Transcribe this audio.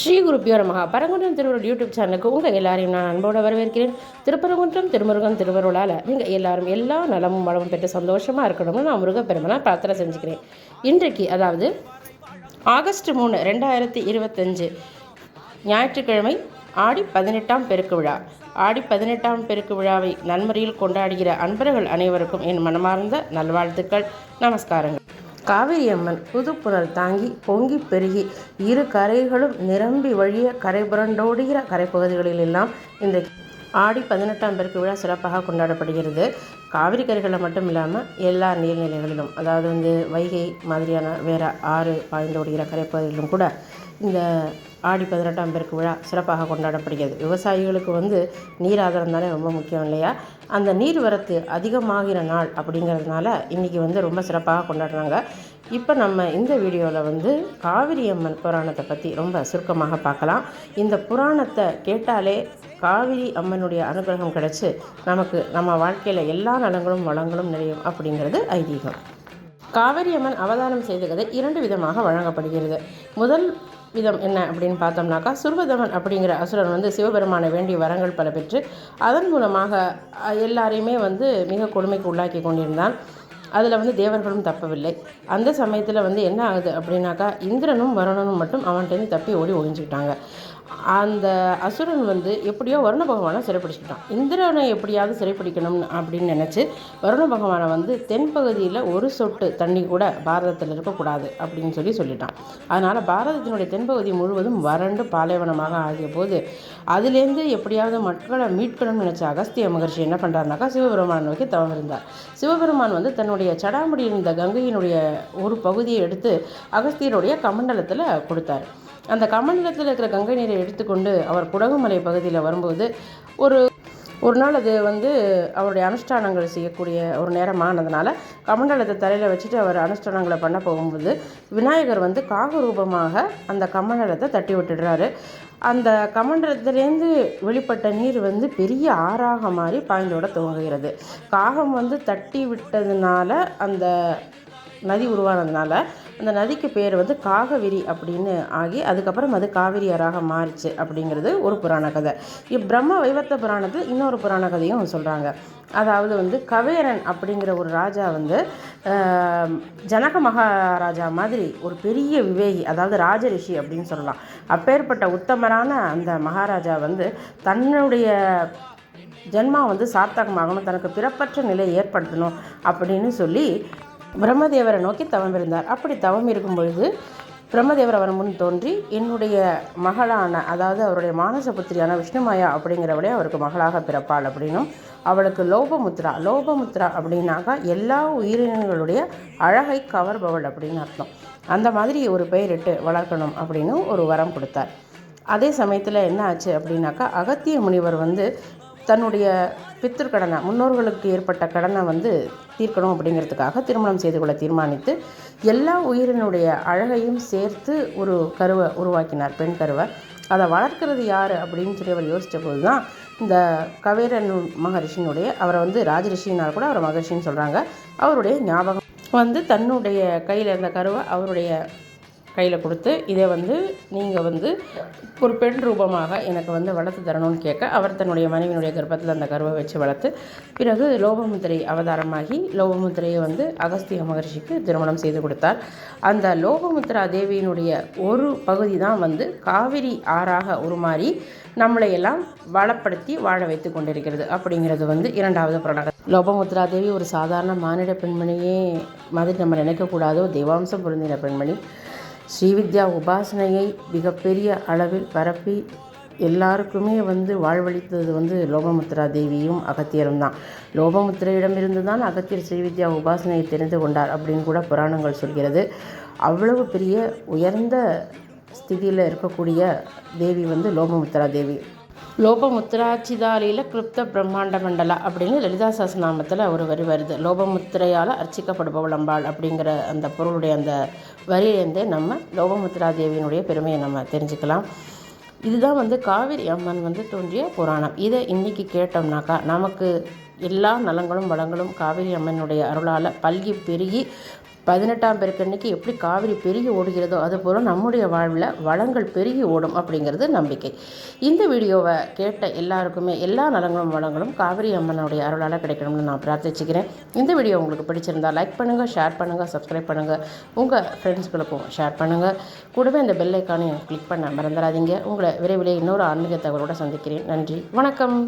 ஸ்ரீ குருப்பியோர மகா பரங்குன்றம் திருவருள் யூடியூப் சேனலுக்கு உங்கள் எல்லாரையும் நான் அன்போடு வரவேற்கிறேன். திருப்பரங்குன்றம் திருமுருகன் திருவருளால் நீங்கள் எல்லாரும் எல்லா நலமும் வளமும் பெற்று சந்தோஷமாக இருக்கணும்னு நான் முருகப்பெருமனாக பிரார்த்தனை செஞ்சுக்கிறேன். இன்றைக்கு அதாவது ஆகஸ்ட் மூணு ரெண்டாயிரத்தி இருபத்தஞ்சு ஞாயிற்றுக்கிழமை ஆடி பதினெட்டாம் பெருக்கு விழா ஆடி பதினெட்டாம் பெருக்கு விழாவை நன்முறையில் கொண்டாடுகிற அன்பர்கள் அனைவருக்கும் என் மனமார்ந்த நல்வாழ்த்துக்கள் நமஸ்காரங்கள். காவிரி அம்மன் புதுப்புணல் தாங்கி பொங்கி பெருகி இரு கரைகளும் நிரம்பி வழிய கரை புரண்டோடுகிற கரைப்பகுதிகளில் எல்லாம் இன்றைக்கு ஆடி பதினெட்டாம் பெருக்கு விழா சிறப்பாக கொண்டாடப்படுகிறது. காவிரி கரைகளில் மட்டும் இல்லாமல் எல்லா நீர்நிலைகளிலும் அதாவது வந்து வைகை மாதிரியான வேறு ஆறு பாய்ந்தோடுகிற கரைப்பகுதிகளிலும் கூட இந்த ஆடி பதினெட்டாம் பேருக்கு விழா சிறப்பாக கொண்டாடப்படுகிறது. விவசாயிகளுக்கு வந்து நீர் ஆதாரம் தானே ரொம்ப முக்கியம் இல்லையா? அந்த நீர் வரத்து அதிகமாகிற நாள் அப்படிங்கிறதுனால இன்றைக்கி வந்து ரொம்ப சிறப்பாக கொண்டாடுறாங்க. இப்போ நம்ம இந்த வீடியோவில் வந்து காவிரி அம்மன் புராணத்தை பற்றி ரொம்ப சுருக்கமாக பார்க்கலாம். இந்த புராணத்தை கேட்டாலே காவிரி அம்மனுடைய அனுகிரகம் கிடச்சி நமக்கு நம்ம வாழ்க்கையில் எல்லா நலங்களும் வளங்களும் நிறையும் அப்படிங்கிறது ஐதீகம். காவிரி அம்மன் அவதாரம் செய்த கதை இரண்டு விதமாக வழங்கப்படுகிறது. முதல் விதம் என்ன அப்படின்னு பார்த்தோம்னாக்கா சுர்வதமன் அப்படிங்கிற அசுரன் வந்து சிவபெருமானை வேண்டிய வரங்கள் பல பெற்று அதன் மூலமாக எல்லாரையுமே வந்து மிக கொடுமைக்கு உள்ளாக்கி கொண்டிருந்தான். அதில் வந்து தேவர்களும் தப்பவில்லை. அந்த சமயத்தில் வந்து என்ன ஆகுது அப்படின்னாக்கா இந்திரனும் வருணனும் மட்டும் அவன்கிட்டருந்து தப்பி ஓடி ஒழிஞ்சுக்கிட்டாங்க அந்த அசுரன் வந்து எப்படியோ வருண பகவானை சிறைப்பிடிச்சிக்கிட்டான். இந்திரனை எப்படியாவது சிறைப்பிடிக்கணும் அப்படின்னு நினச்சி வருண பகவானை வந்து தென்பகுதியில் ஒரு சொட்டு தண்ணி கூட பாரதத்தில் இருக்கக்கூடாது அப்படின்னு சொல்லி சொல்லிட்டான். அதனால் பாரதத்தினுடைய தென்பகுதி முழுவதும் வறண்டு பாலைவனமாக ஆகிய போது அதுலேருந்து எப்படியாவது மக்களை மீட்கணும்னு நினச்ச அகஸ்திய மகர்ஷி என்ன பண்ணுறாருனாக்கா சிவபெருமான் நோக்கி தவம் இருந்தார் சிவபெருமான் வந்து தன்னுடைய சடாமுடி இருந்த கங்கையினுடைய ஒரு பகுதியை எடுத்து அகஸ்தியருடைய கமண்டலத்தில் கொடுத்தார். அந்த கமண்டலத்தில் இருக்கிற கங்கை நீரை எடுத்துக்கொண்டு அவர் குடகுமலை பகுதியில் வரும்போது ஒரு ஒரு நாள் அது வந்து அவருடைய அனுஷ்டானங்கள் செய்யக்கூடிய ஒரு நேரமானதுனால கமண்டலத்தை தலையில் வச்சுட்டு அவர் அனுஷ்டானங்களை பண்ண போகும்போது விநாயகர் வந்து காக ரூபமாக அந்த கமண்டலத்தை தட்டி விட்டுடுறாரு. அந்த கமண்டலத்திலேருந்து வெளிப்பட்ட நீர் வந்து பெரிய ஆறாக மாறி பாய்ந்தோட துவங்குகிறது. காகம் வந்து தட்டி விட்டதுனால அந்த நதி உருவானதுனால அந்த நதிக்கு பேர் வந்து காகவிரி அப்படின்னு ஆகி அதுக்கப்புறம் அது காவிரியராக மாறிச்சு அப்படிங்கிறது ஒரு புராண கதை. இப்பிரம்ம வைவத்த புராணத்தில் இன்னொரு புராண கதையும் சொல்கிறாங்க அதாவது வந்து கவேரன் அப்படிங்கிற ஒரு ராஜா வந்து ஜனக மகாராஜா மாதிரி ஒரு பெரிய விவேகி அதாவது ராஜரிஷி அப்படின்னு சொல்லலாம். அப்பேற்பட்ட உத்தமரான அந்த மகாராஜா வந்து தன்னுடைய ஜென்மா வந்து சார்த்தகமாகணும் தனக்கு பிறப்பற்ற நிலை ஏற்படுத்தணும் அப்படின்னு சொல்லி பிரம்மதேவரை நோக்கி தவம் இருந்தார் அப்படி தவம் இருக்கும் பொழுது பிரம்மதேவர் அவர் முன் தோன்றி என்னுடைய மகளான அதாவது அவருடைய மானச புத்திரியான விஷ்ணுமாயா அப்படிங்கிறவளே அவருக்கு மகளாக பிறப்பாள் அப்படின்னும் அவளுக்கு லோபமுத்ரா லோபமுத்ரா அப்படின்னாக்கா எல்லா உயிரினங்களுடைய அழகை கவர்பவள் அப்படின்னு அர்த்தம். அந்த மாதிரி ஒரு பெயரிட்டு வளர்க்கணும் அப்படின்னு ஒரு வரம் கொடுத்தார். அதே சமயத்தில் என்ன ஆச்சு அப்படின்னாக்கா அகத்திய முனிவர் வந்து தன்னுடைய பித்திரு கடனை முன்னோர்களுக்கு ஏற்பட்ட கடனை வந்து தீர்க்கணும் அப்படிங்கிறதுக்காக திருமணம் செய்து கொள்ள தீர்மானித்து எல்லா உயிரினுடைய அழகையும் சேர்த்து ஒரு கருவை உருவாக்கினார் பெண் கருவை. அதை வளர்க்கிறது யார் அப்படின்னு சொல்லி அவர் யோசித்த போது தான் இந்த கவேரன் மகரிஷினுடைய அவரை வந்து ராஜரிஷினால் கூட அவரை மகரிஷின்னு சொல்கிறாங்க அவருடைய ஞாபகம் வந்து தன்னுடைய கையில் இருந்த கருவை அவருடைய கையில் கொடுத்து இதை வந்து நீங்கள் வந்து ஒரு பெண் ரூபமாக எனக்கு வந்து வளர்த்து தரணும்னு கேட்க அவர் தன்னுடைய மனைவியினுடைய கர்ப்பத்தில் அந்த கருவை வச்சு வளர்த்து பிறகு லோபமுத்திரை அவதாரமாகி லோபமுத்திரையை வந்து அகஸ்திய மகர்ஷிக்கு திருமணம் செய்து கொடுத்தார். அந்த லோபமுத்ரா தேவியினுடைய ஒரு பகுதி தான் வந்து காவிரி ஆறாக உருமாறி நம்மளை எல்லாம் வளப்படுத்தி வாழ வைத்து கொண்டிருக்கிறது அப்படிங்கிறது வந்து இரண்டாவது புராணம் லோபமுத்ரா தேவி ஒரு சாதாரண மானிட பெண்மணியே மாதிரி நம்ம நினைக்கக்கூடாதோ தெய்வாம்சம் பொருந்தின பெண்மணி. ஸ்ரீவித்யா உபாசனையை மிகப்பெரிய அளவில் பரப்பி எல்லாருக்குமே வந்து வாழ்வளித்தது வந்து லோபமுத்ரா தேவியும் அகத்தியரும் தான். லோபமுத்திரையிடமிருந்து தான் அகத்தியர் ஸ்ரீவித்யா உபாசனையை தெரிந்து கொண்டார் அப்படின்னு கூட புராணங்கள் சொல்கிறது. அவ்வளவு பெரிய உயர்ந்த ஸ்திதியில் இருக்கக்கூடிய தேவி வந்து லோபமுத்ரா தேவி. லோபமுத்ராச்சிதாலியில் கிருப்த பிரம்மாண்ட மண்டலா அப்படின்னு லலிதா சாஸ்திரநாமத்தில் ஒரு வரி வருது. லோபமுத்திரையால் அர்ச்சிக்கப்படுபவளம்பாள் அப்படிங்கிற அந்த பொருளுடைய அந்த வரியிலேருந்தே நம்ம லோபமுத்ரா தேவியினுடைய பெருமையை நம்ம தெரிஞ்சுக்கலாம். இதுதான் வந்து காவிரி அம்மன் வந்து தோன்றிய புராணம். இதை இன்றைக்கி கேட்டோம்னாக்கா நமக்கு எல்லா நலங்களும் வளங்களும் காவிரி அம்மனுடைய அருளால் பல்கி பெருகி பதினெட்டாம் பெருக்கன்னைக்கு எப்படி காவிரி பெருகி ஓடுகிறதோ அதுபோல் நம்முடைய வாழ்வில் வளங்கள் பெருகி ஓடும் அப்படிங்கிறது நம்பிக்கை. இந்த வீடியோவை கேட்ட எல்லாருக்குமே எல்லா நலங்களும் வளங்களும் காவிரி அம்மனுடைய அருளால் கிடைக்கணும்னு நான் பிரார்த்திச்சுக்கிறேன். இந்த வீடியோ உங்களுக்கு பிடிச்சிருந்தா லைக் பண்ணுங்கள் ஷேர் பண்ணுங்கள் சப்ஸ்கிரைப் பண்ணுங்கள் உங்கள் ஃப்ரெண்ட்ஸ்களுக்கும் ஷேர் பண்ணுங்கள் கூடவே இந்த பெல் ஐக்கானையும் கிளிக் பண்ண மறந்துடாதீங்க. உங்களை விரைவிலே இன்னொரு ஆன்மீக தகவலோடு சந்திக்கிறேன். நன்றி வணக்கம்.